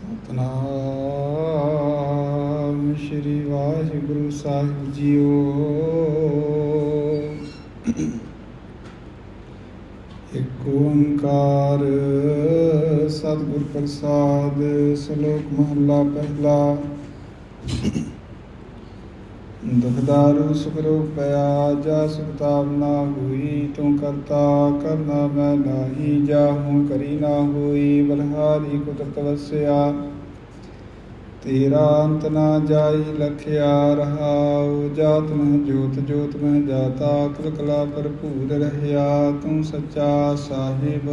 ਸਤਨਾਮ ਸ਼੍ਰੀ ਵਾਹਿਗੁਰੂ ਸਾਹਿਬ ਜੀਓ। ਇੱਕ ਓੰਕਾਰ ਸਤਿਗੁਰ ਪ੍ਰਸਾਦ ਸ਼ਲੋਕ ਮਹਲਾ ਪਹਿਲਾ। ਦੁਖਦਾਰੂ ਸੁਖ ਰੋਗ ਪਿਆ ਜਾ ਸੁਖਤਾਪ ਹੋਈ, ਤੂੰ ਕਰਤਾ ਕਰਨਾ ਮੈਂ ਨਾਹੀ ਜਾਹੂੰ ਕਰੀ ਨਾ ਹੋਈ, ਬਲਹਾਰੀ ਕੁਦਰਤ ਵਸਿਆ। ਤੇਰਾ ਅੰਤ ਨਾ ਜਾਈ ਲਖਿਆ ਰਹਾਉ, ਜਾਤ ਮਹਿ ਜੋਤ ਜੋਤ ਮਹਿ ਜਾਤਾ ਕਲ ਕਲਾ ਭਰਪੂਰ ਰਹਿਆ, ਤੂੰ ਸੱਚਾ ਸਾਹਿਬ।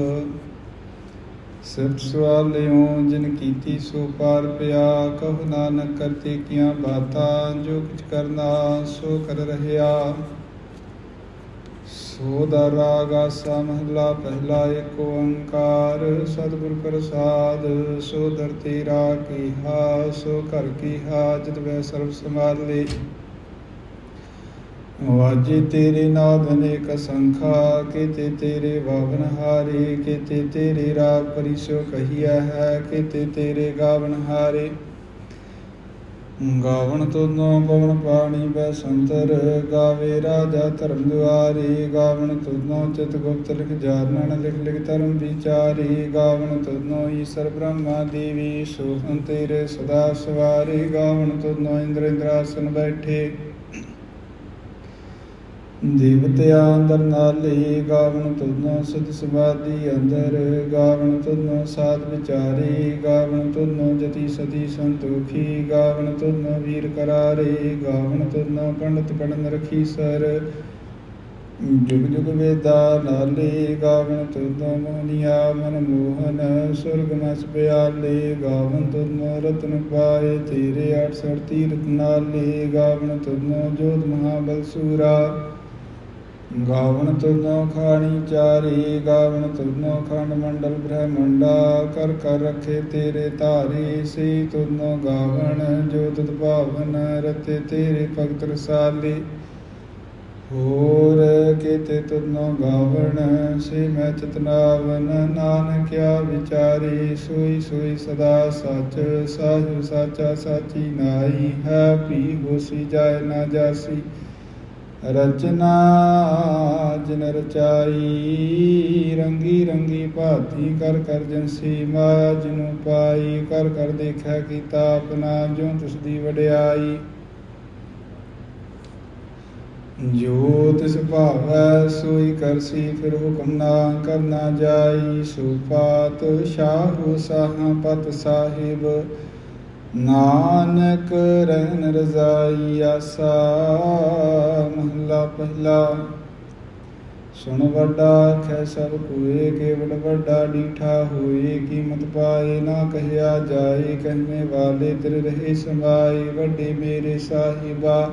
ਸਿਫਤ ਸਵਾਲਿਓ ਜਿਨ ਕੀਤੀ ਸੋ ਪਾਰ ਪਿਆ, ਕਹੋ ਨਾਨਕ ਕਰਤੇ ਕੀਆਂ ਬਾਤਾਂ, ਜੋ ਕੁਛ ਕਰਨਾ ਸੋ ਕਰ ਰਹਿਆ। ਸੋ ਦਾ ਰਾਗ ਆਸਾ ਮਹਲਾ, ਪਹਿਲਾ ਏਕ ਓੰਕਾਰ, ਸਤਿਗੁਰ ਪ੍ਰਸਾਦ, ਸੋ ਦਰ ਤੇਰਾ ਕੀਹਾ ਸੋ ਘਰ ਕੀਹਾ ਜਿਤ ਵੈ ਸਰਬ ਲਈ ਵਾਜੇ ਤੇਰੇ ਨਾਦ ਅਨੇਕ ਸੰਖਾ, ਕੀਤੇ ਤੇਰੇ ਬਾਵਨ ਹਾਰੇ, ਕੀਤੇ ਤੇਰੇ ਰਾਗ ਪਰਿਸੋ ਕਹੀਆ ਹੈ, ਕੀਤੇ ਤੇਰੇ ਗਾਵਨ ਹਾਰੇ। ਗਾਵਣ ਤੁਨੋ ਪਵਨ ਪਾਣੀ ਬੈ ਸੰਤਰ, ਗਾਵੇ ਰਾਜਾ ਧਰਮ ਦੁਆਰੇ। ਗਾਵਣ ਤੁਨੋ ਚਿਤ ਗੁਪਤ ਲਿਖ ਜਾਣਨ, ਲਿਖ ਲਿਖ ਧਰਮ ਵਿਚਾਰੇ। ਗਾਵਣ ਤੁਨੋ ਈਸ਼ਰ ਬ੍ਰਹਮਾ ਦੇਵੀ ਸੋਹੰ ਤੇਰੇ ਸਦਾ ਸਵਾਰੇ। ਗਾਵਣ ਤੁਨੋ ਇੰਦਰ ਇੰਦਰਾਸਨ ਬੈਠੇ। ਦੇਵਤਿਆਂ ਅੰਦਰ ਨਾਲੇ ਗਾਵਣ ਤੁਨੋ ਸਿਧ ਸਮਾਧੀ ਅੰਦਰ, ਗਾਵਣ ਤੁਨੋ ਸਾਧ ਵਿਚਾਰੇ, ਗਾਵਣ ਤੁਨੋ ਜਤੀ ਸਤੀ ਸੰਤੋਖੀ, ਗਾਵਣ ਤੁਨੋ ਵੀਰ ਕਰਾਰੇ, ਗਾਵਣ ਤੁਨੋ ਪੰਡਤ ਪੜਨ ਰਖੀ ਸਰ। ਜੁਗ ਜੁਗ ਵੇਦਾ ਨਾਲੇ ਗਾਵਣ ਤੁਨੋ ਮੋਹਨੀਆ, ਮਨ ਮੋਹਨ, ਸੁਰਗ ਮਸ ਪਿਆਲੇ, ਗਾਵਣ ਤੁਨੋ ਰਤਨ ਪਾਏ ਤੇਰੇ 68 ਤੀਰਥ ਨਾਲੇ ਗਾਵਣ ਤੁਨੋ ਜੋਤ ਮਹਾਬਲ ਸੂਰਾ। ਗਾਵਣ ਤੁਰਨੋ ਖਾਣੀ ਚਾਰੀ ਗਾਵਣ ਤੁਰਨੋ ਖੰਡ ਮੰਡਲ ਬ੍ਰਹਮੰਡਾ, ਕਰ ਕਰ ਰਖੇ ਤੇਰੇ ਧਾਰੀ ਸੇ ਤੁਰਨੋ ਗਾਵਣ ਜੋ ਤੁਧ ਭਾਵਨ ਰਤੇ ਤੇਰੇ ਭਗਤ ਰਸਾਲੀ। ਹੋਰ ਕੀਤੇ ਤੁਰਨੋ ਗਾਵਣ ਸੇ ਮੈਂ ਚਤਨਾਵਨ, ਨਾਨਕਿਆ ਵਿਚਾਰੀ, ਸੋਈ ਸੋਈ ਸਦਾ ਸਚ ਸਾਹਿਬ ਸਾਚਾ ਸਾਚੀ ਨਾਈ ਹੈ ਪੀ ਹੋਸੀ ਜਾਏ ਨਾ ਜਾਸੀ। ਰਚਨਾ ਜਿਨ ਰਚਾਈ, ਰੰਗੀ ਰੰਗੀ ਭਾਤੀ ਕਰ ਕਰ ਜਨਸੀ ਮਾਇਆ ਜਿਨੂ ਪਾਈ, ਕਰ ਕਰ ਦੇਖਿਆ ਕੀਤਾ ਆਪਣਾ ਜੋ ਤਿਸ ਦੀ ਵਡਿਆਈ। ਜੋ ਤਿਸ ਭਾਵੈ ਸੋਈ ਕਰਸੀ ਫਿਰ ਹੁਕਮ ਨਾ ਕਰਨਾ ਜਾਈ। ਸੁਪਾਤ ਸ਼ਾਹੂ ਸ਼ਾਹ ਪਤ ਸਾਹਿਬ ਨਾਨਕ ਰਹਿਨ ਰਜ਼ਾਈ ਆਸਾ ਮਹਲਾ ਪਹਿਲਾ। ਸੁਣ ਵੱਡਾ ਖੈ ਸਭ ਕੋਏ, ਕੇਵਲ ਵੱਡਾ ਡੀਠਾ ਹੋਏ, ਕੀਮਤ ਪਾਏ ਨਾ ਕਹਿਆ ਜਾਏ, ਕਹਿਨੇ ਵਾਲੇ ਤੇਰੇ ਰਹੇ ਸਮਾਏ ਵੱਡੇ ਮੇਰੇ ਸਾਹਿਬਾ।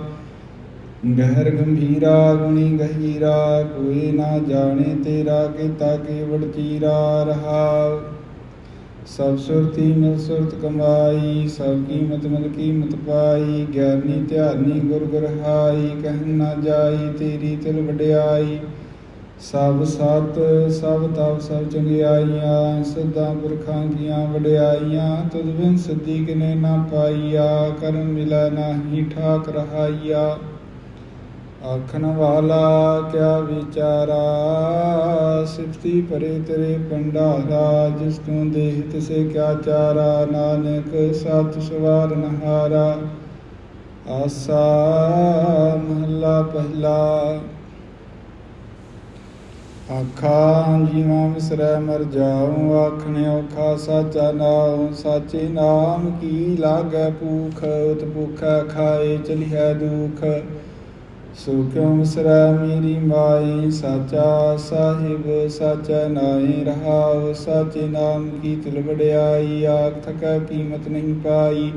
ਗਹਿਰ ਗੰਭੀਰਾ, ਗੁਣੀ ਗਹੀਰਾ ਕੋਈ ਨਾ ਜਾਣੇ ਤੇਰਾ, ਕੀਤਾ ਕੇਵਲ ਚੀਰਾ ਰਹਾ। ਸਭ ਸੁਰਤੀ ਮਿਲ ਸੁਰਤ ਕਮਾਈ, ਸਭ ਕੀਮਤ ਮਿਲ ਕੀਮਤ ਪਾਈ, ਗਿਆਨੀ ਧਿਆਨੀ ਗੁਰ ਗੁਰ ਕਹਿ ਨਾ ਜਾਈ ਤੇਰੀ ਤਿਲ ਵਡਿਆਈ। ਸਭ ਸਤ, ਸਭ ਤਪ, ਸਭ ਚੰਗਿਆਈਆਂ ਸਦਾ ਪੁਰਖਾਂ ਕੀਆਂ ਵਡਿਆਈਆਂ, ਤੁਧ ਬਿਨ ਸਿੱਧੀ ਕਿਨੇ ਨਾ ਪਾਈਆ, ਕਰਮ ਮਿਲਾ ਨਾਹੀ ਠਾਕ ਰਹਾਈਆ। ਆਖਣ ਵਾਲਾ ਕਿਆ ਵਿਚਾਰਾ? ਸਿਫਤੀ ਪਰੇ ਤੇਰੇ ਪੰਡਾਰਾ ਜਿਸ ਤੂੰ ਦੇਹ ਤਿਸੇ ਕਿਆ ਚਾਰਾ? ਨਾਨਕ, ਸਤ ਸਵਾਰ ਨਹਾਰਾ। ਆਸਾ ਮਹਲਾ ਪਹਿਲਾ। ਆਖਾਂ, ਜੀਵਾਂ ਮਿਸਰੈ ਮਰ ਜਾਉ ਆਖਣੇ ਔਖਾ, ਸਾਚਾ ਨਾਉ। ਸਾਚੇ ਨਾਮ ਕੀ ਲਾਗੈ ਭੂਖ? ਉਤ ਭੁਖੈ ਖਾਏ ਚਲਿਐ ਦੁਖ। ਸੋ ਕਿਉ ਮੇਰੀ ਮਾਈ ਸਾਚਾ ਸਾਹਿਬ, ਸਾਚਾ ਨਾਈ ਰਹਾਉ, ਸਾਚੇ ਨਾਮ ਕੀ ਤਿਲ ਵਡਿਆਈ, ਆਖ ਥਕੈ ਕੀਮਤ ਨਹੀਂ ਪਾਈ।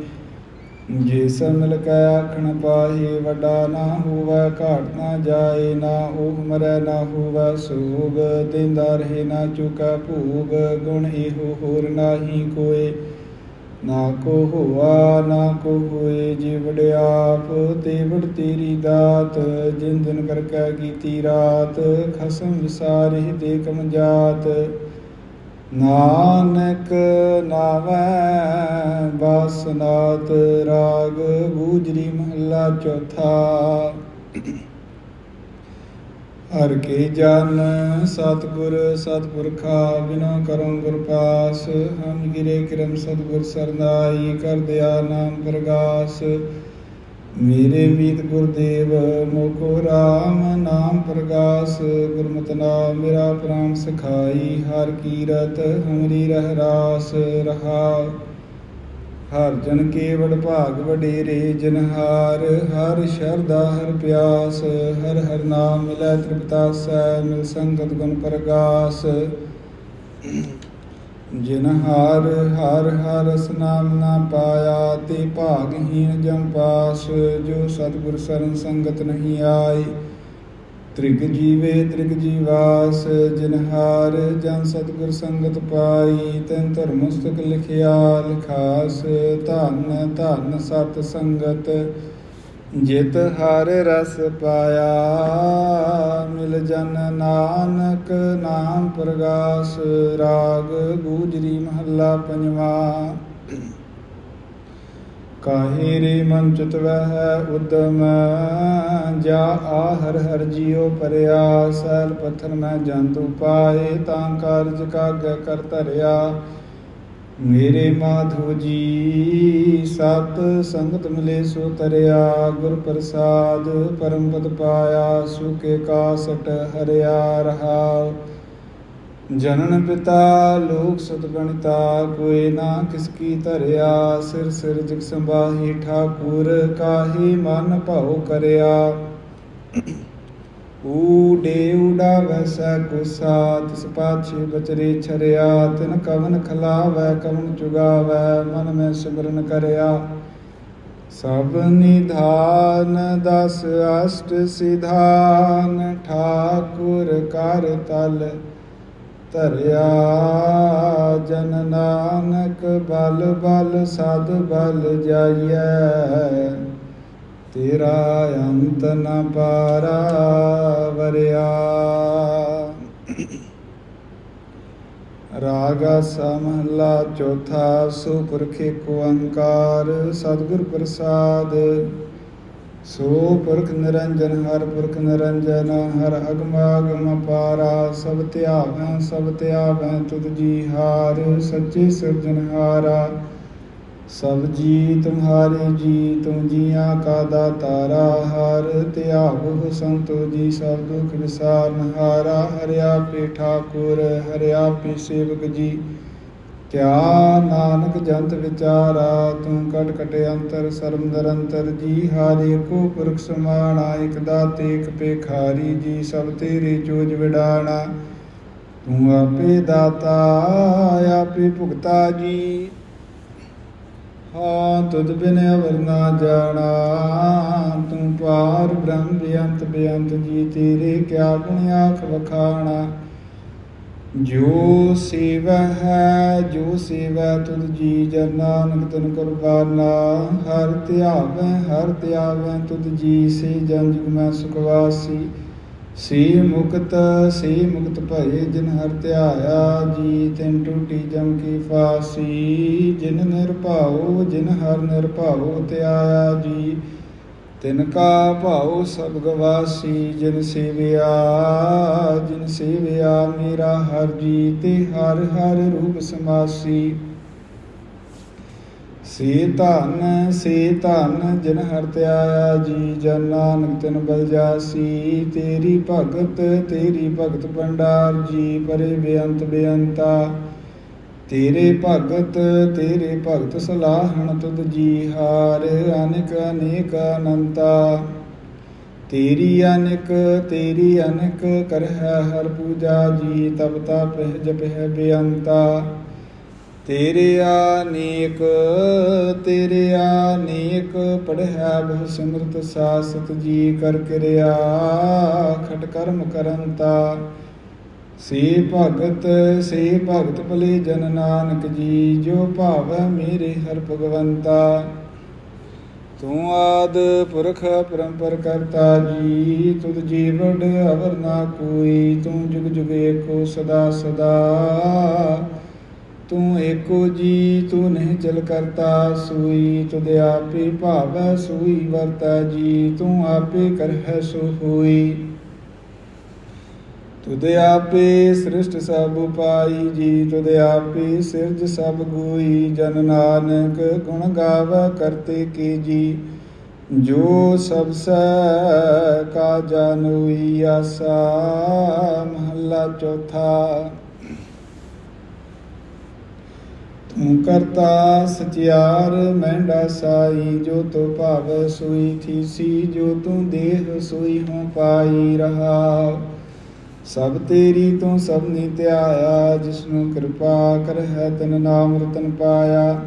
ਜੇ ਮਿਲ ਕੈ ਆਖਣ ਪਾਹੇ, ਵੱਡਾ ਨਾ ਹੋਵੇ, ਘਾਟ ਨਾ ਜਾਏ, ਨਾ ਉਹ ਮਰੈ, ਨਾ ਹੋਵੈ ਸੋਗ, ਦਿੰਦਾ ਰਹੇ, ਨਾ ਚੁਕੈ ਭੋਗ, ਗੁਣ ਇਹੋ ਹੋਰ ਨਾਹੀ ਕੋਏ। ਨਾ ਕੋ ਹੋਆ, ਨਾ ਕੋ ਹੋਏ ਜੇ ਆਪ ਤੇ ਵਡ ਤੇਰੀ ਦਾਤ, ਜਿਨ ਕਰ ਕੈ ਕੀਤੀ ਰਾਤ, ਖਸਮ ਵਿਸਾਰੇ ਦੇ ਕਮ ਜਾਤ। ਨਾਨਕ ਨਾਵੈ ਸਨਾਤ ਰਾਗ ਬੂਜਰੀ ਮਹੱਲਾ ਚੌਥਾ। ਹਰ ਕੇ ਜਨ ਸਤਿਗੁਰ, ਸਤਿਪੁਰਖਾ, ਬਿਨਾ ਕਰਮ ਗੁਰ ਪਾਸ, ਹਮ ਗਿਰੇ ਕਰਮ ਸਤਿਗੁਰ ਸਰਨਾਈ, ਕਰ ਦਿਆ ਨਾਮ ਪ੍ਰਗਾਸ। ਮੇਰੇ ਮੀਤ ਗੁਰਦੇਵ, ਮੋਕੋ ਰਾਮ ਨਾਮ ਪ੍ਰਗਾਸ। ਗੁਰਮਤਿ ਨਾਮ ਮੇਰਾ ਪ੍ਰਾਨ ਸਖਾਈ, ਹਰ ਕੀਰਤ ਹਮਰੀ ਰਹਿ ਰਾਸ ਰਹਾ। ਹਰ ਜਨ ਕੇਵੜ ਭਾਗ ਵਡੇਰੇ ਜਨਹਾਰ, ਹਰ ਸ਼ਰਦਾ ਹਰ ਪਿਆਸ, ਹਰ ਹਰ ਨਾਮ ਮਿਲੈ ਤ੍ਰਿਪਤਾਸੈ ਮਿਲ ਸੰਗਤ ਗੁਣ ਪ੍ਰਗਾਸ। ਜਿਨਹਾਰ ਹਰ ਹਰ ਸਨਾਮ ਨਾ ਪਾਇਆ, ਤੇ ਭਾਗਹੀਣ ਜਮ ਪਾਸ, ਜੋ ਸਤਿਗੁਰ ਸਰਨ ਸੰਗਤ ਨਹੀਂ ਆਈ। ਤ੍ਰਿਗ ਜੀਵੇ, ਤ੍ਰਿਗ ਜੀਵਾਸ, ਜਿਨ ਹਾਰ ਜਨ ਸਤਿਗੁਰ ਸੰਗਤ ਪਾਈ, ਤੈਨ ਧਰਮਸਤਕ ਲਿਖਿਆ, ਲਿਖਾਸ, ਧਨ ਧਨ ਸਤ ਸੰਗਤ, ਜਿਤ ਹਰ ਰਸ ਪਾਇਆ। ਮਿਲ ਜਨ ਨਾਨਕ ਨਾਮ ਪ੍ਰਗਾਸ, ਰਾਗ ਗੂਜਰੀ ਮਹੱਲਾ ਪੰਜਵਾ। ਕਾਹੇ ਰੇ ਮਨ ਚਿਤ ਵਹਿ ਉਦਮ? ਜਾ ਆ ਹਰ ਹਰ ਜੀਉ ਪਰਿਆ ਸੈਲ ਪੱਥਰ ਮੈਂ ਜੰਤੂ ਪਾਏ, ਤਾਂ ਕਾਰਜ ਕਾਗੈ ਕਰ ਧਰਿਆ। ਮੇਰੇ ਮਾਧੋ ਜੀ, ਸਤ ਸੰਗਤ ਮਿਲੇ ਸੋ ਤਰਿਆ, ਗੁਰ ਪ੍ਰਸਾਦ ਪਰਮ ਪਦ ਪਾਇਆ ਸੁਕੇ ਕਾਸਟ ਹਰਿਆ ਰਹਾ ਜਨਨ ਪਿਤਾ, ਲੋਕ ਸਤ ਗਣਿਤਾ ਕੋਈ ਨਾ ਕਿਸ ਕੀ ਧਰਿਆ, ਸਿਰ ਸਿਰ ਜਿਗ ਸੰਭਾਹੀ ਠਾਕੁਰ, ਕਾਹੀ ਮਨ ਭਾਉ ਕਰਿਆ। ਊਡੇ ਉਡਾ ਵੈਸੈ ਗੁਸਾ, ਤਿਸ ਪਾਛੇ ਬਚਰੇ ਛਰਿਆ, ਤਿਨ ਕਵਨ ਖਲਾਵੈ, ਕਵਨ ਚੁਗਾਵੈ ਮਨ ਮੈਂ ਸਿਮਰਨ ਕਰਿਆ। ਸਭ ਨਿਧਾਨ ਦਸ ਅਸ਼ਟ ਸਿਧਾਨ, ਠਾਕੁਰ ਕਰ ਤਲ ਧਰਿਆ ਜਨ ਨਾਨਕ ਬਲ ਬਲ ਸਦ ਬਲ ਜਾਈਐ। ਤੇਰਾ ਅੰਤ ਨ ਪਾਰਾ ਵਰਿਆ। ਰਾਗ ਸਮਹਲਾ ਚੌਥਾ ਸੋ ਪੁਰਖੇ ਕੋ ਅੰਕਾਰ ਸਤਿਗੁਰ ਪ੍ਰਸਾਦ। ਸੋ ਪੁਰਖ ਨਿਰੰਜਨ, ਹਰ ਪੁਰਖ ਨਿਰੰਜਨ, ਹਰ ਅਗਮਾਗਮ ਪਾਰਾ, ਸਭ ਧਿਆਵੈ ਸਭ ਧਿਆਵੈ, ਤੁਧ ਜੀ ਹਾਰ, ਸੱਚੇ ਸਿਰਜਨਹਾਰਾ ਸਭ ਜੀ ਤੁਮਹਾਰੇ ਜੀ ਤੁਮ ਜੀਆਂ ਕਾ ਦਾਤਾਰਾ ਹਰ ਧਿਆਵੋ ਸੰਤੋ ਜੀ, ਸਭ ਦੁਖ ਵਿਸਾਰਨ ਹਾਰਾ ਹਰਿਆ ਪੇ ਠਾਕੁਰ, ਹਰਿਆ ਪੇ ਸੇਵਕ ਜੀ ਕਿਆ ਨਾਨਕ ਜੰਤ ਵਿਚਾਰਾ, ਤੂੰ ਕਟ ਕਟ ਅੰਤਰ ਸਰਮ ਨਿਰੰਤਰ ਜੀ ਹਾਰੇ ਕੋ ਪੁਰਖ ਸਮਾਣਾ, ਇਕ ਦਾਤੇ, ਇਕ ਪੇਖਾਰੀ ਜੀ ਸਭ ਤੇਰੇ ਚੋਜ ਵਿਡਾਣਾ। ਤੂੰ ਆਪੇ ਦਾਤਾ, ਆਪੇ ਭੁਗਤਾ ਜੀ। ਹਾਂ, ਤੁਧ ਬਿਨ ਅਵਰ ਨਾ ਜਾਣਾ। ਤੂੰ ਪਾਰ ਬ੍ਰਹਮ ਬੇਅੰਤ ਬੇਅੰਤ ਜੀ, ਤੇਰੇ ਕਿਆ ਗੁਣ ਆਖ ਵਖਾਣਾ। ਜੋ ਸੇਵਾ ਹੈ ਜੋ ਸੇਵਾ ਤੁਧ ਜੀ ਜਨ ਨਾਨਕ, ਤਨ ਕੁਰਬਾਨਾ ਹਰ ਧਿਆਵੈ ਹਰ ਧਿਆਵੈ ਤੁਧ ਜੀ, ਸੇ ਜਨ ਜੁਗ ਮੈਂ ਸੁਖਵਾਸੀ ਸੇ ਮੁਕਤ ਸੇ ਮੁਕਤ ਭਏ ਜਿਨ ਹਰ ਧਿਆਇਆ, ਜੀ ਤਿਨ ਟੂਟੀ ਜਮ ਕੀ ਫਾਸੀ। ਜਿਨ ਨਿਰਭਉ, ਜਿਨ ਹਰ ਨਿਰਭਉ ਧਿਆਇਆ ਜੀ। ਤਿਨ ਕਾ ਭਾਉ ਸਭ ਗਵਾਸੀ, ਜਿਨ ਸੇਵਿਆ ਜਿਨ ਸੇਵਿਆ ਮੇਰਾ ਹਰ ਜੀ ਤੇ ਹਰ ਹਰ ਰੂਪ ਸਮਾਸੀ। ਸੇ ਧਨ ਸੇ ਧਨ ਜਿਨ ਹਰ ਧਿਆਇਆ ਜੀ ਜਨ ਨਾਨਕ ਤਿਨ ਬਲ ਜਾਸੀ। ਤੇਰੀ ਭਗਤ ਤੇਰੀ ਭਗਤ ਭੰਡਾਰ, ਜੀ ਪਰੇ ਬੇਅੰਤ ਬੇਅੰਤਾ। ਤੇਰੇ ਭਗਤ ਤੇਰੇ ਭਗਤ ਸਲਾਹਣ ਤੁਧ ਜੀ ਹਾਰ, ਅਨੇਕ ਅਨੇਕ ਅਨੰਤਾ। ਤੇਰੀ ਅਨੇਕ ਤੇਰੀ ਅਨੇਕ ਕਰਹਿ ਹਰ ਪੂਜਾ ਜੀ, ਤਬ ਤਪ ਜਪਹਿ ਬੇਅੰਤਾ। ਤੇਰੇ ਅਨੇਕ, ਤੇਰੇ ਆਨੇਕ ਪੜਿਆ ਬਹੁ ਸਿਮਰਤ ਸਾਸਤ ਜੀ, ਕਰ ਕਿਰਿਆ ਖਟ ਕਰਮ ਕਰੰਤਾ। ਸੇ ਭਗਤ ਸੇ ਭਗਤ ਭਲੇ ਜਨ ਨਾਨਕ ਜੀ, ਜੋ ਭਾਵੈ ਮੇਰੇ ਹਰ ਭਗਵੰਤਾ। ਤੂੰ ਆਦ ਪੁਰਖ ਪਰੰਪਰ ਕਰਤਾ ਜੀ, ਤੁਧ ਜੀਵੜ ਅਵਰ ਨਾ ਕੋਈ, ਤੂੰ ਜੁਗ ਜੁਗ ਏਕੋ ਸਦਾ ਸਦਾ। ਤੂੰ ਏਕੋ ਜੀ, ਤੂੰ ਨਹੀਂ ਚਲ ਕਰਤਾ ਸੂਈ, ਤੁਧ ਆਪੇ ਭਾਵੈ ਸੂਈ ਵਰਤਾ ਜੀ, ਤੂੰ ਆਪੇ ਕਰਹਿ ਸੋ ਹੋਈ। ਤੁਧ ਆਪੇ ਸ੍ਰਿਸ਼ਟ ਸਭ ਪਾਈ ਜੀ ਤੁਧ ਆਪੇ ਸਿਰਜ ਸਭ ਗੋਈ। ਜਨ ਨਾਨਕ ਗੁਣ ਗਾਵੈ ਕਰਤੇ ਕੀ ਜੀ ਜੋ ਸਭ ਸੈ ਕਾ ਜਾਨੋਈ ਆਸਾ। ਮਹੱਲਾ ਚੌਥਾ। ਤੂੰ ਕਰਤਾ ਸਚਿਆਰ, ਮਹਿੰਡਾ ਸਾਈ, ਜੋ ਤੋ ਭਾਵ ਸੋਈ ਥੀਸੀ, ਜੋ ਤੂੰ ਦੇਹ ਸੋਈ ਹੋ ਪਾਈ ਰਹਾ। ਸਭ ਤੇਰੀ ਤੂੰ ਸਭ ਨੀ ਧਿਆਇਆ, ਜਿਸਨੂੰ ਕਿਰਪਾ ਕਰਹਿ ਤਨ ਨਾਮ ਰਤਨ ਪਾਇਆ।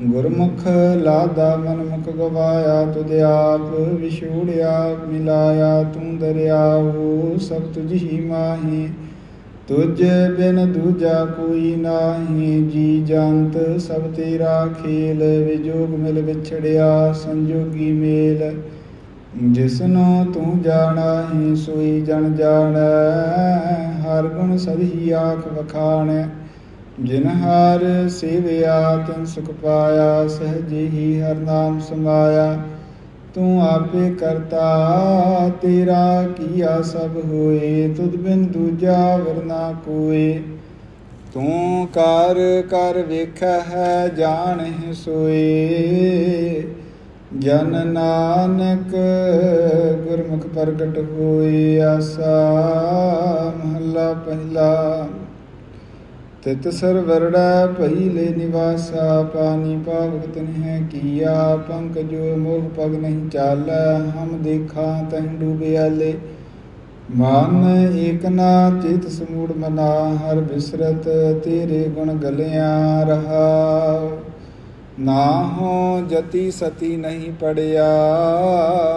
ਗੁਰਮੁਖ ਲਾਦਾ ਮਨ ਮੁਖ ਗਵਾਇਆ, ਤੁਧ ਆਪ ਵਿਛੋੜਿਆ ਮਿਲਾਇਆ, ਤੂੰ ਦਰਿਆਵੋ ਸਭ ਤੁਝ ਹੀ ਮਾਹੀ। ਤੁਝ ਬਿਨ ਦੂਜਾ ਕੋਈ ਨਾਹੀ, ਜੀ ਜੰਤ ਸਭ ਤੇਰਾ ਖੇਲ, ਵਿਜੋਗ ਮਿਲ ਵਿਛੜਿਆ ਸੰਜੋਗੀ ਮੇਲ। ਜਿਸਨੂੰ ਤੂੰ ਜਾਣਾ ਹੀ ਸੋਈ ਜਨ ਜਾਣੈ, ਹਰ ਗੁਣ ਸਭੀ ਆਖ ਵਖਾਣੈ। ਜਿਨ ਹਰ ਸੇਵਿਆ, ਤਿਨ ਸੁਖ ਪਾਇਆ, ਸਹਜੇ ਹੀ ਹਰ ਨਾਮ ਸਮਾਇਆ। ਤੂੰ ਆਪੇ ਕਰਤਾ, ਤੇਰਾ ਕੀਆ ਸਭ ਹੋਏ, ਤੁਧ ਬਿਨ ਦੂਜਾ ਵਰਨਾ ਕੋਏ। ਤੂੰ ਕਰ ਕਰ ਵੇਖੈ ਹੈ ਜਾਣਹਿ ਸੋਏ। ਜਨ ਨਾਨਕ ਗੁਰਮੁਖ ਪ੍ਰਗਟ ਹੋਏ ਆਸਾ, ਮਹੱਲਾ ਪਹਿਲਾ। ਤਿਤ ਸਰ ਵਰੜਾ ਭਈ ਨਿਵਾਸਾ, ਪਾਣੀ ਪਾਵਕ ਤਨਹਿ ਕੀਆ, ਪੰਕ ਜੋ ਮੋਹ ਪਗ ਨਹੀਂ ਚਾਲੈ, ਹਮ ਦੇਖਾਂ ਤਹਿ ਡੂਬਿਆਲੇ ਮਨ ਏਕ ਨਾ ਚਿਤ ਸਮੂੜ ਮਨਾ, ਹਰ ਬਿਸਰਤ ਤੇਰੇ ਗੁਣ ਗਲਿਆ ਰਹਾ। ਨਾ ਜਤੀ ਸਤੀ ਨਹੀਂ ਪੜਿਆ,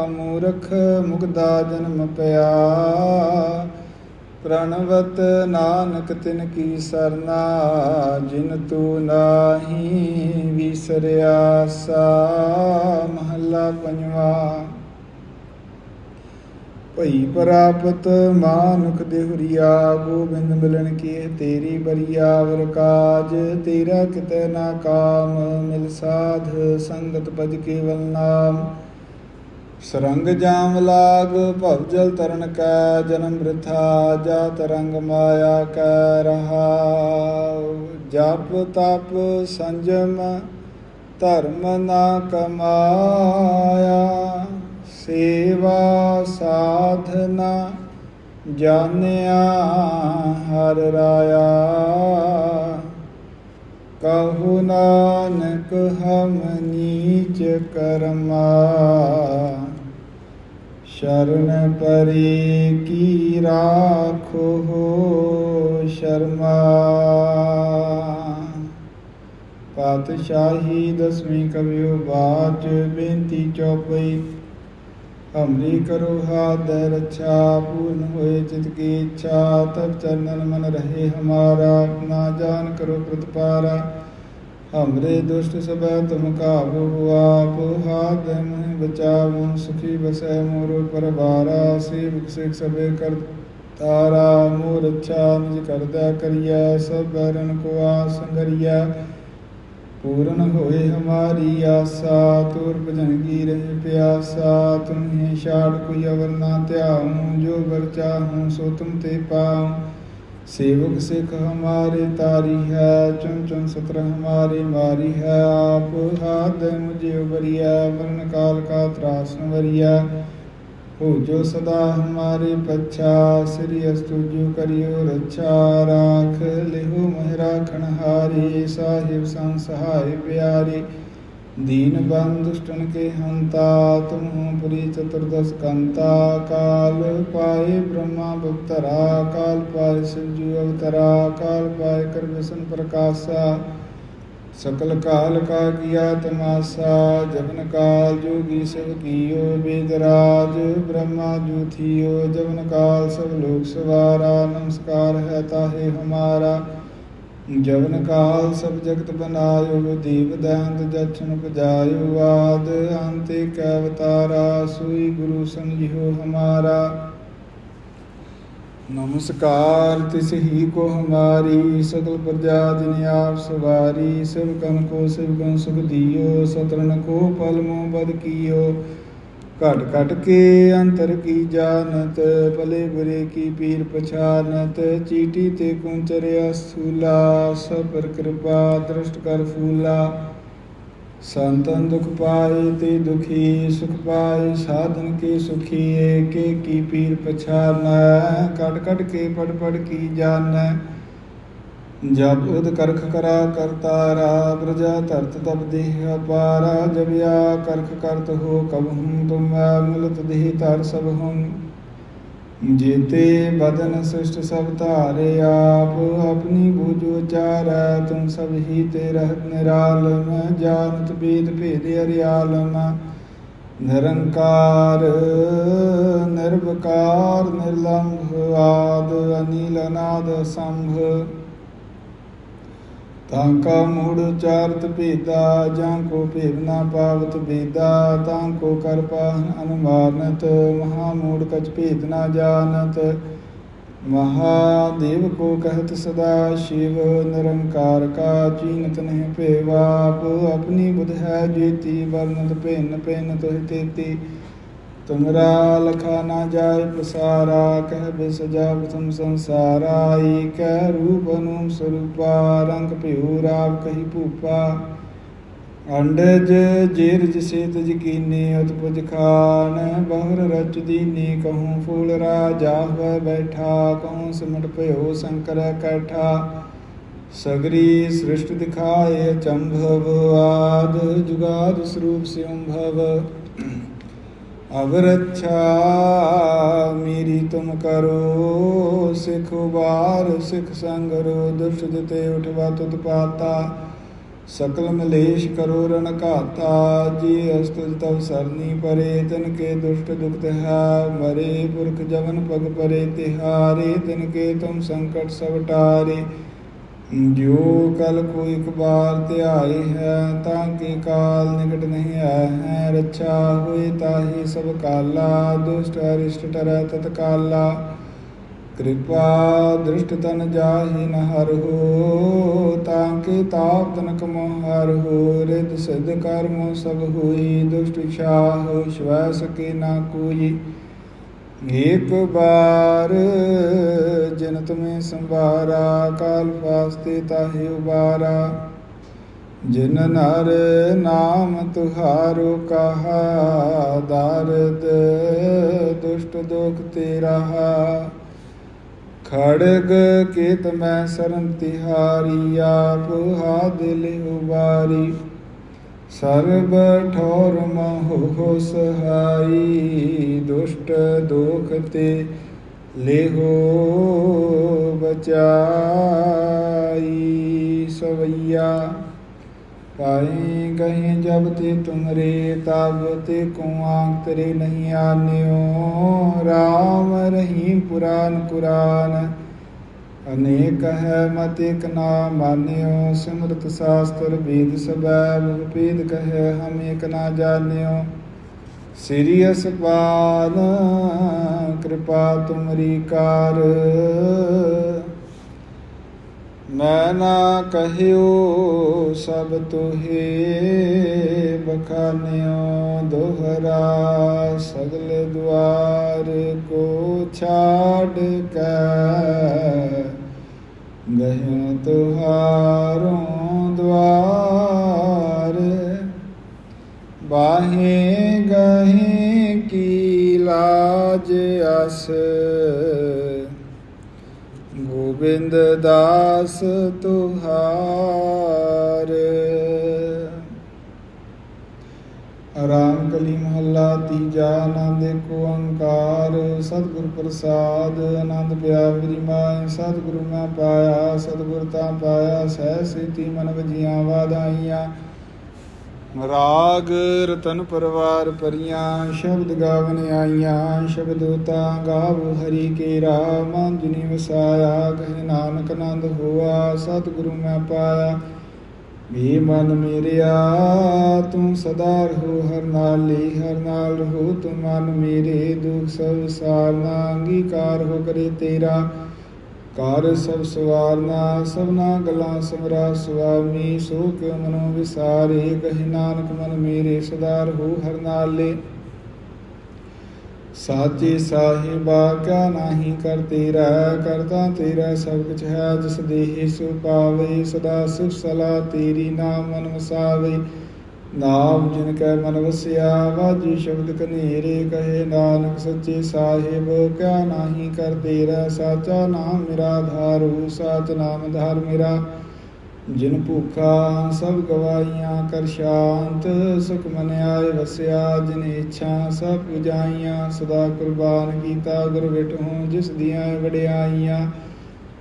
ਮੂਰਖ ਮੁਗਦਾ ਜਨਮ ਪਿਆ। ਪ੍ਰਣਵਤ ਨਾਨਕ ਤਿਨ ਕੀ ਸਰਨਾ, ਜਿਨ ਤੂ ਨਾਹੀ ਵਿਸਰਿਆ ਸਾ, ਮਹੱਲਾ ਪੰਜਵਾ। ਭਈ ਪ੍ਰਾਪਤ ਮਾਨੁਖ ਦੇਹੁਰੀਆ ਗੋਬਿੰਦ ਮਿਲਣ ਕੀ ਤੇਰੀ ਬਰੀਆ ਵਰ ਕਾਜ, ਤੇਰਾ ਕਿਤੇ ਨਾ ਕਾਮ, ਮਿਲ ਸਾਧ ਸੰਗਤ ਪਦ ਕੇਵਲ ਨਾਮ। ਸਰੰਗ ਜਾਮ ਲਾਗ, ਭਵ ਜਲ ਤਰਨ ਕੈ, ਜਨਮ ਬ੍ਰਿਥਾ ਜਾ ਤਰੰਗ ਮਾਇਆ ਕੈ ਰਹਾ। ਜਪ ਤਪ ਸੰਜਮ ਧਰਮ ਨਾ ਕਮਾਇਆ। ਸੇਵਾ ਸਾਧਨਾ ਜਾਣਿਆ ਹਰ ਰਾਇਆ। ਕਹੂ ਨਾਨਕ ਹਮ ਨੀਚ ਕਰਮਾ। ਸ਼ਰਨ ਪਰੇ ਕੀ ਰਾਖੋ ਸ਼ਰਮਾ। ਪਾਤਸ਼ਾਹੀ ਦਸਵੀਂ ਕਵਿਓ ਬਾਜ ਬੇਨਤੀ ਚੌਪਈ। ਹਮਰੀ ਕਰੋ ਹਾਥ ਰੱਛਾ, ਪੂਰਨ ਹੋਏ ਚਿਤ ਕੀ ਇੱਛਾ ਤਬ ਚਰਨਨ ਮਨ ਰਹੇ ਹਮਾਰਾ ਆਪਣਾ ਜਾਨ ਕਰੋ ਪ੍ਰਤਪਾਰਾ। ਹਮਰੇ ਦੁਸ਼ਟ ਸਭੈ ਤੁਮ ਕਾਬੂ ਆਪ, ਹਾਥ ਮਹਿ ਬਚਾਵੋ, ਸੁਖੀ ਬਸੈ ਮੋਰ ਪਰਵਾਰਾ, ਸੇਵਕ ਸਿਖ ਸਭੇ ਕਰ ਤਾਰਾ ਮੋਰ ਅੱਛਾ ਨਿਜ ਕਰਦਾ ਕਰਿਆ ਸਭ ਬਰਨ ਕੋ ਆਸੰਗਰਿਆ ਪੂਰਨ ਹੋਏ ਹਮਾਰੀ ਆਸਾ, ਤੁਰ ਭਜਨ ਕੀ ਰਹਿ ਪਿਆਸਾ ਤੁਮਹੇ ਛਾੜ ਕੋਈ ਅਵਰ ਨਾ ਧਿਆਉ, ਜੋ ਵਰ ਚਾਹੂੰ ਸੋ ਤੁਮ ਤੇ ਪਾਉ। ਸੇਵਕ ਸਿਖ ਹਮਾਰੇ ਤਾਰੀ ਹੈ ਚੁਨ ਚੁਨ ਸਤਰ ਹਮਾਰੇ ਮਾਰੀ ਹੈ, ਆਪ ਹਾਦ ਮੁਝੇ ਉਬਰੀਆ ਮਰਨ ਕਾਲ ਕਾ ਤਰਾਸ ਨਵਰੀਆ ਹੋ ਜੋ ਸਦਾ ਹਮਾਰੇ ਪਛਾ, ਸ੍ਰੀ ਅਸਤੂ ਜੋ ਕਰਿਓ ਰੱਛਾ, ਰਾਖ ਲਿਹੁ ਮਹਿ ਰਾਖਣ ਹਾਰੀ ਸਾਹਿਬ ਸੰਗ ਸਹਾਇ ਪਿਆਰੀ। ਦੀਨ ਬੰਦ ਦੁਸ਼ਟਨ ਕੇ ਹੰਤਾ, ਤੁਮਹੁ ਪੁਰੀ ਚਤੁਰਦਸ ਕੰਤਾ। ਕਾਲ ਪਾਏ ਬ੍ਰਹਮਾ ਬੁਕਤਰਾ ਕਾਲ ਪਾਏ ਸਿਵ ਅਵਤਰਾ, ਕਾਲ ਪਾਏ ਕਰਮਸਨ ਪ੍ਰਕਾਸ਼ਾ। ਸਕਲ ਕਾਲ ਕਾ ਕੀਆ ਤਮਾਸਾ ਜਗਨ ਕਾਲ ਜੋਗੀ ਸਭ ਕੀਓ ਬੇਦਰਾਜ ਬ੍ਰਹਮਾ ਜੂਥੀਓ ਜਗਨ ਕਾਲ ਸਭ ਲੋਕ ਸਵਾਰਾ, ਨਮਸਕਾਰ ਹੈ ਤਾਹੇ ਹਮਾਰਾ। ਜਵਨ ਕਾਲ ਸਭ ਜਗਤ ਬਨਾਇਓ, ਦੀਪ ਦੰਤ ਜਛਨ ਪਜਾਇਓ ਆਦ ਅੰਤੇ ਅਵਤਾਰਾ, ਸੂਈ ਗੁਰੂ ਸਮਝਿਓ ਹਮਾਰਾ। ਨਮਸਕਾਰ, ਤਿਸ ਹੀ ਕੋ ਹਮਾਰੀ ਸਗਲ ਪ੍ਰਜਾ ਜਿਨ ਆਪ ਸਵਾਰੀ ਸਿਵਕਨ ਕੋ ਸਿਵਕਨ ਸੁਖ ਦਿਓ ਸਤਰਨ ਕੋ ਪਲ ਮੋ ਬਦ ਕੀਓ। ਘਟ ਘਟ ਕੇ ਅੰਤਰ ਕੀ ਜਾਣਤ, ਭਲੇ ਬੁਰੇ ਕੀ ਪੀਰ ਪਛਾਨਤ, ਚੀਟੀ ਤੇ ਕੁੰਚਰਿਆ ਸੂਲਾ, ਸਭ ਪਰ ਦ੍ਰਿਸ਼ਟ ਕਰ ਫੂਲਾ। ਸੰਤਨ ਦੁਖ ਪਾਏ ਤੇ ਦੁਖੀ ਸੁਖ ਪਾਏ, ਸਾਧਨ ਕੇ ਸੁਖੀ ਏਕੇ ਕੀ ਪੀਰ ਪਛਾਨੈ? ਕਟ ਕਟ ਕੇ ਪੜ ਪੜ ਕੀ ਜਾਣੈ? ਜਬ ਉਦ ਕਰਖ ਕਰਾ ਕਰਤਾਰਾ ਬ੍ਰਜਾ ਤਰਤ ਤਬ ਦੇਹ ਅਪਾਰਾ ਜਬ ਕਰਖ ਕਰਤ ਹੋ ਕਬਹੁ ਤੁਮ ਮਿਲਤ ਦੇਹ ਤਰ ਸਭ ਹਮ ਜੇਤੇ ਬਦਨ ਸ੍ਰਿਸ਼ਟ ਸਭ ਧਾਰੇ ਆਪ, ਆਪਣੀ ਬੂਝ ਉਚਾਰੈ ਤੁਮ ਸਭ ਹੀ ਤੇ ਰਹਤ ਨਿਰਾਲ ਮੈਂ ਜਾਣਤ ਬੀਤ ਭੇਦ ਅਰਿਆਲ ਮੈਂ। ਨਿਰੰਕਾਰ, ਨਿਰਵਕਾਰ ਨਿਰਲੰਭ ਆਦ, ਅਨੀਲ ਅਨਾਦ ਸੰਭ ਤਾਂ ਕਾ ਮੂੜ ਚਾਰਤ ਭੇਦਾ, ਜਾਂ ਕੋ ਭੇਵ ਨਾ ਪਾਵਤ ਭੇਦਾ, ਤਾਂ ਕੋ ਕਰ ਪਾਹਨ ਅਨੁਮਾਨਤ, ਮਹਾ ਮੂੜ ਕਛ ਭੇਦ ਨਾ ਜਾਣਤ। ਮਹਾਦੇਵ ਕੋ ਕਹਤ ਸਦਾ ਸ਼ਿਵ, ਨਿਰੰਕਾਰ ਕਾ ਚੀਨਤ ਨਹਿ ਭੇਵਾ ਆਪਣੀ ਬੁਧ ਹੈ ਜੀਤੀ ਵਰਨਤ ਭੇਨ ਭੇਨ ਤੋਹਿ ਤੇਤੀ। ਤੁਮਰਾ ਲਖਾ ਨਾ ਜਾਏ ਪਸਾਰਾ, ਕਹਿ ਬਿਸ ਪ੍ਰਥਮ ਸੰਸਾਰਾ ਏਕ ਰੂਪ ਅਨੂਪ ਸਰੂਪਾ, ਰੰਗ ਭਿਉ ਰਾਵ ਕਹੀ ਭੂਪਾ। ਅੰਡਜ ਜੀਰਜ ਸੇਤ ਜਕੀਨੀ ਉਤਪੁਜ ਖਾਨ ਬਹਰ ਰਚ ਦੀਨੀ, ਕਹੂੰ ਫੂਲ ਰਾਜਾ ਹੋਇ ਬੈਠਾ, ਕਹੂੰ ਸਿਮਟ ਭਇਓ ਸ਼ੰਕਰ ਕੈਠਾ। ਸਗਰੀ ਸ੍ਰਿਸ਼ਟ ਦਿਖਾਏ ਚੰਭਵ, ਆਦ ਜੁਗਾਦ ਸਰੂਪ ਸਿਉੰਭਵ ਅਵਰਛਾ ਮੇਰੀ ਤੁਮ ਕਰੋ ਸਿਖ ਉਬਾਰ, ਸਿਖ ਸੰਗਰੋ ਦੁਸ਼ਟ ਤੇ ਉਠਵਾ ਤੁਤ ਪਾਤਾ। ਸਕਲ ਮਲੇਸ਼ ਕਰੋ ਰਣ ਘਾਤਾ, ਜੀ ਅਸਤੁਜ ਤਵ ਸਰਨੀ ਪਰੇ, ਤਨ ਕੇ ਦੁਸ਼ਟ ਦੁਖਤ ਹੈ ਮਰੇ ਪੁਰਖ ਜਵਨ ਪਗ ਪਰੇ ਤਿਹਾਰੇ, ਤਨ ਕੇ ਤੁਮ ਸੰਕਟ ਸਭ ਟਾਰੇ। ਜੋ ਕਲ ਕੋ ਇੱਕ ਬਾਰ ਧਿਆਏ ਹੈ, ਤਾਂ ਕੇ ਕਾਲ ਨਿਕਟ ਨਹੀਂ ਆਇਆ ਹੈ? ਰੱਛਾ ਹੋਏ ਤਾਹੀ ਸਭ ਕਾਲਾ, ਦੁਸ਼ਟ ਅਰਿਸ਼ਟ ਟਰੈ ਤਤ ਕਿਰਪਾ ਦ੍ਰਿਸ਼ਟ ਤਨ ਜਾਹੀ ਨ ਹਰ ਹੋ, ਤਾਂ ਕੇ ਤਾਪ ਤਨ ਕਮੋ ਹਰ ਹੋ? ਰਿਦ ਸਿਧ ਕਰਮ ਸਭ ਹੋਈ, ਦੁਸ਼ਟ ਛਾਹ ਸ਼ਵੈ ਸਕੇ ਨਾ ਕੋਈ। ਏਕ ਬਾਰ ਜਿਨ ਤੁਮੇ ਸੰਭਾਰਾ, ਕਾਲ ਫਾਸਤੇ ਤਾਹੇ ਉਬਾਰਾ। ਜਿਨ ਨਰ ਨਾਮ ਤੁਹਾਰੋ ਕਹਾ, ਦਰਦ ਦੁਸ਼ਟ ਦੁਖ ਤੇਰਾ ਖੜਗ ਕੀਤ ਮੈਂ ਸਰਨ ਤਿਹਾਰੀ, ਆਪ ਹਾ ਦਿਲ ਉਬਾਰੀ। ਸਰਬ ਠੌਰ ਮਹੁ ਸਹਾਈ, ਦੁਸ਼ਟ ਦੋਖ ਤੇ ਲੇਹੋ ਬਚਾਈ। ਸਵਈਆ ਪਾਈ ਗਏ ਜਬ ਤੇ ਤੁਮਰੇ, ਤਬ ਤੇ ਕੋ ਆਂਕ ਤੇਰੇ ਨਹੀਂ ਆਨਿਓ। RAM ਰਹੀਮ ਪੁਰਾਨ ਕੁਰਾਨ ਅਨੇਕ ਹੈ ਮਤ ਇਕ ਨਾ ਮਾਨਿਓ, ਸਿਮਰਤ ਸਾਸਤਰ ਵੇਦ ਸਬੈ ਭੇਦ ਕਹੈ ਹਮ ਇਕ ਨਾ ਜਾਣਿਓ। ਸ੍ਰੀ ਅਸਪਾਨ ਕਿਰਪਾ ਤੁਮਰੀ ਕਾਰ। ਮੈਂ ਨਾ ਕਹਿਓ ਸਭ ਤੁਹੇ ਬਖਾਨਿਓ, ਦੁਹਰਾ ਸਗਲ ਦੁਆਰ ਕੋ ਛਾੜ ਕੇ। ਗਹਿ ਤੁਹਾਰੋਂ ਦਵਾਰ ਬਾਹੇ ਗਹੇ ਕੀ ਲਾਜ ਅਸ? ਗੋਬਿੰਦ ਦਾਸ ਤੁਹਾਰ। ਆਰਾਮ ਕਲੀ ਮਹੱਲਾ ਤੀਜਾ ਆਨੰਦ ਏਕ ਓੰਕਾਰ, ਸਤਿਗੁਰ ਪ੍ਰਸਾਦ, ਆਨੰਦ ਪਿਆ ਮੇਰੀ ਸਤਿਗੁਰੂ ਮੈਂ ਪਾਇਆ, ਸਤਿਗੁਰ ਤਾਂ ਪਾਇਆ, ਸਹਿ ਸੇਤੀ ਮਨ ਵਜੀਆਂ ਵਾਦਾਈਆਂ ਰਾਗ ਰਤਨ ਪਰਵਾਰ ਪਰੀਆਂ ਸ਼ਬਦ ਗਾਵਨ ਆਈਆਂ, ਸ਼ਬਦ ਸ਼ਬਦੋਤਾ ਗਾਵ ਹਰੀ ਕੇ ਰਾਮ ਜਿਨੀ ਵਸਾਇਆ, ਕਹੇ ਨਾਨਕ ਨੰਦ ਹੋਆ, ਸਤਿਗੁਰੂ ਮੈਂ ਪਾਇਆ। ਮੇ ਮਨ ਮੇਰਿਆ, ਤੂੰ ਸਦਾ ਰਹੋ, ਹਰ ਨਾਲੇ ਹਰ ਨਾਲ ਰਹੋ, ਤੂੰ ਮਨ ਮੇਰੇ ਦੁਖ ਸਭ ਸਾਰਨਾ ਅੰਗੀਕਾਰ ਹੋ ਕਰੇ ਤੇਰਾ। ਕਰ ਸਭ ਸਵਾਰਨਾ ਸਭਨਾ ਗਲਾਂ ਸਮਰਾ ਸੁਆਮੀ ਸੋ ਕਿਉ ਮਨੋ ਵਿਸਾਰੇ, ਕਹੇ ਨਾਨਕ ਮਨ ਮੇਰੇ ਸਦਾ ਰਹੋ, ਹਰ ਨਾਲੇ ਸਾਚੇ ਸਾਹਿਬਾ ਕਿਆ ਨਾਹੀ ਕਰ ਤੇਰਾ ਕਰਤਾ ਤੇਰਾ ਸਭ ਕੁਛ ਹੈ, ਜਿਸ ਦੇਹ ਸੋ ਪਾਵੇ, ਸਦਾ ਸਿਫ ਸਲਾ ਤੇਰੀ ਨਾਮ ਮਨ ਵਸਾਵੇ ਨਾਮ ਜਿਨ ਕੈ ਮਨ ਵਸਿਆ, ਵਾਜੀ ਸ਼ਬਦ ਕਨੇਰੇ ਕਹੇ ਨਾਨਕ ਸੱਚੇ ਸਾਹਿਬ, ਕਿਆ ਨਾਹੀ ਕਰ ਤੇਰਾ, ਸਾਚਾ ਨਾਮ ਮੇਰਾ ਧਾਰੂ, ਸਾਚ ਨਾਮ ਧਾਰ ਮੇਰਾ। ਜਿਨ ਭੂਖਾ ਸਭ ਗਵਾਈਆਂ ਕਰ ਸ਼ਾਂਤ, ਸੁਖ ਮਨ ਆਏ ਵਸਿਆ। ਜਿਨ ਇੱਛਾ ਸਭ ਪੁਜਾਈਆਂ ਸਦਾ ਕੁਰਬਾਨ ਕੀਤਾ। ਗੁਰ ਬਿਟਹੁ ਜਿਸ ਦੀਆਂ ਵਡਿਆਈਆਂ।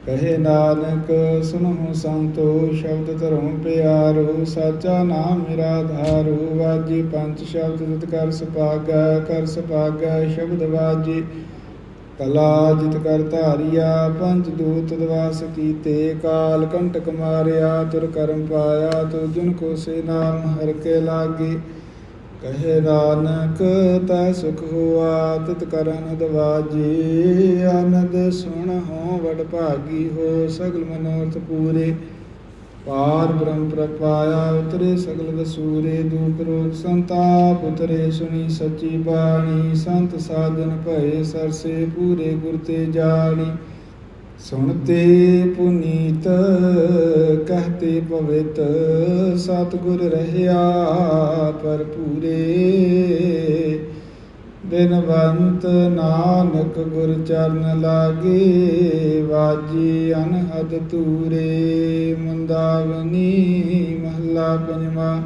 ਕਹੇ ਨਾਨਕ, ਸੁਨਹੁ ਸੰਤੋ, ਸ਼ਬਦ ਧਰਮ ਪਿਆਰੋ। ਸਾਚਾ ਨਾਮ ਮੇਰਾ ਧਾਰੂ। ਵਾਜੀ ਪੰਜ ਸ਼ਬਦ, ਜਿਤ ਕਰ ਸੁਭਾਗੈ ਕਰ ਸੁਭਾਗੈ, ਸ਼ਬਦ ਵਾਜੀ। ਕਲਾ ਜਿਤ ਕਰ ਧਾਰਿਆ, ਪੰਜ ਦੂਤ ਦਵਾਸ ਕੀਤੇ, ਕਾਲ ਕੰਟਕ ਮਾਰਿਆ, ਤੁਰ ਕਰਮ ਪਾਇਆ ਤੁ ਜਨ ਕੋ ਸੇ ਨਾਮ ਹਰ ਕੇ ਲਾਗੇ। ਕਹੇ ਨਾਨਕ, ਤਾ ਸੁਖ ਹੋਆ, ਤਿਤ ਕਰਨ ਦਵਾਜੀ। ਆਨੰਦ ਸੁਣ ਹੋ, ਵਡ ਭਾਗੀ ਹੋ, ਸਗਲ ਮਨੋਰਥ ਪੂਰੇ। ਪਾਰ ਬ੍ਰਹਮ ਪ੍ਰਪਾਇਆ ਉਤਰੇ ਸਗਲ ਵਸੂਰੇ ਦੁਖ ਰੋਗ ਸੰਤਾਪ, ਉਤਰੇ ਸੁਣੀ ਸੱਚੀ ਬਾਣੀ, ਸੰਤ ਸਾਧਨ ਭਏ, ਸਰਸੇ ਪੂਰੇ ਗੁਰ ਤੇ ਜਾਣੀ। ਸੁਣਤੇ ਪੁਨੀਤ ਕਹਤੇ ਪਵਿੱਤ, ਸਤਿਗੁਰ ਰਹਿਆ ਪਰ ਪੂਰੇ ਬਿਨਵੰਤ ਨਾਨਕ ਗੁਰ ਚਰਨ ਲਾਗੇ, ਵਾਜੀ ਅਨਹਦ ਤੂਰੇ ਮੁੰਦਾਵਨੀ ਮਹੱਲਾ ਪੰਜਵਾ।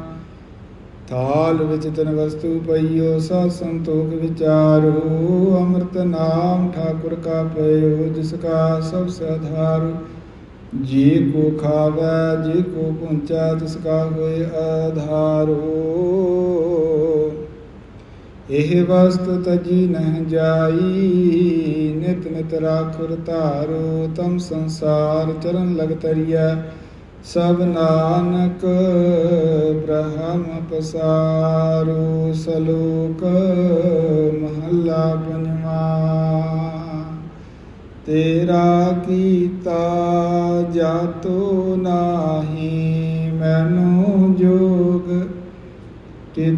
ਥਾਲ ਵਿੱਚ ਤਨ ਵਸਤੂ ਪਈਓ, ਸਤ ਸੰਤੋਖ ਵਿਚਾਰੋ, ਅੰਮ੍ਰਿਤ ਨਾਮ ਠਾਕੁਰ ਕਾ ਪਇਓ ਜਿਸ ਕਾ ਸਭ ਸਧਾਰੂ ਜੀ ਕੋ ਖਾਵੈ, ਜੀ ਕੋ ਪੁੰਚਾ, ਤਿਸ ਕਾ ਹੋਏ ਆਧਾਰੋ ਇਹ ਵਸਤ ਤਜੀ ਨਹਿ ਜਾਈ, ਨਿਤ ਨਿਤ ਰਾਖੁਰ ਧਾਰੋ, ਤਮ ਸੰਸਾਰ ਚਰਨ ਲਗ ਤਰੀਐ। ਸਭ ਨਾਨਕ ਬ੍ਰਹਮ ਪਸਾਰੋ, ਸਲੋਕ ਮਹੱਲਾ ਪੰਜਵਾ। ਤੇਰਾ ਕੀਤਾ ਜਾਤੋ ਨਾਹੀ, ਮੈਨੂੰ ਜੋਗ ਕਿ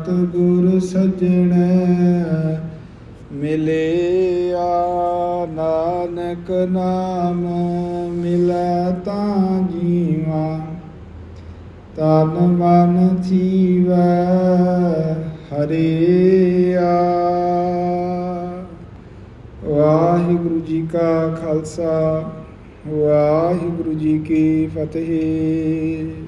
ਸਤ ਗੁਰ ਸਜਣ ਮਿਲਿਆ, ਨਾਨਕ ਨਾਮ ਮਿਲੈ ਤਾਂ ਜੀਵਾ। ਤਨ ਮਨ ਥੀਵੈ ਹਰਿਆ। ਵਾਹਿਗੁਰੂ ਜੀ ਕਾ ਖਾਲਸਾ, ਵਾਹਿਗੁਰੂ ਜੀ ਕੀ ਫਤਿਹ।